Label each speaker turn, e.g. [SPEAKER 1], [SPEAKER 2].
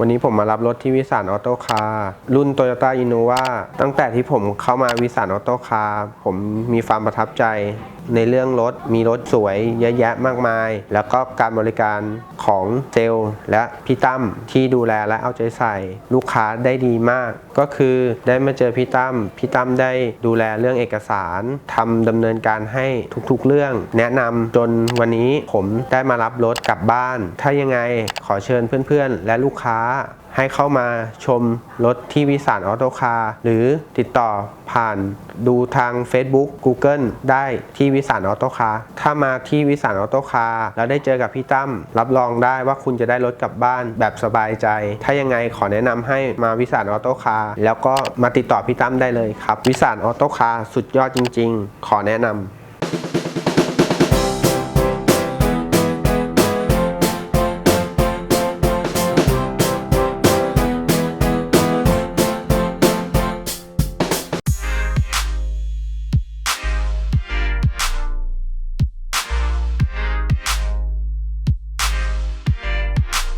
[SPEAKER 1] วันนี้ผมมารับรถที่วิสานออโต้คาร์รุ่น Toyota Innova ตั้งแต่ที่ผมเข้ามาวิสานออโต้คาร์ผมมีความประทับใจในเรื่องรถมีรถสวยเยอะแยะมากมาย แล้วก็การบริการของเซลล์และพี่ตั้มที่ดูแลและเอาใจใส่ลูกค้าได้ดีมาก ก็คือได้มาเจอพี่ตั้มพี่ตั้มได้ดูแลเรื่องเอกสารทำดำเนินการให้ทุกๆเรื่อง แนะนำจนวันนี้ผมได้มารับรถกลับบ้าน ถ้ายังไงขอเชิญเพื่อนๆ และลูกค้า ให้เข้ามาชมรถที่วิสานออโตคาร์หรือติดต่อผ่านดูทาง Facebook Google ได้ที่วิสานออโตคาร์ถ้ามาที่วิสานออโตคาร์แล้วได้เจอกับพี่ตั้มรับรองได้ว่าคุณจะได้รถกลับบ้านแบบสบายใจ ถ้ายังไงขอแนะนำให้มาวิสานออโตคาร์แล้วก็มาติดต่อพี่ตั้มได้เลยครับ วิสานออโตคาร์สุดยอดจริง ๆ ขอแนะนำ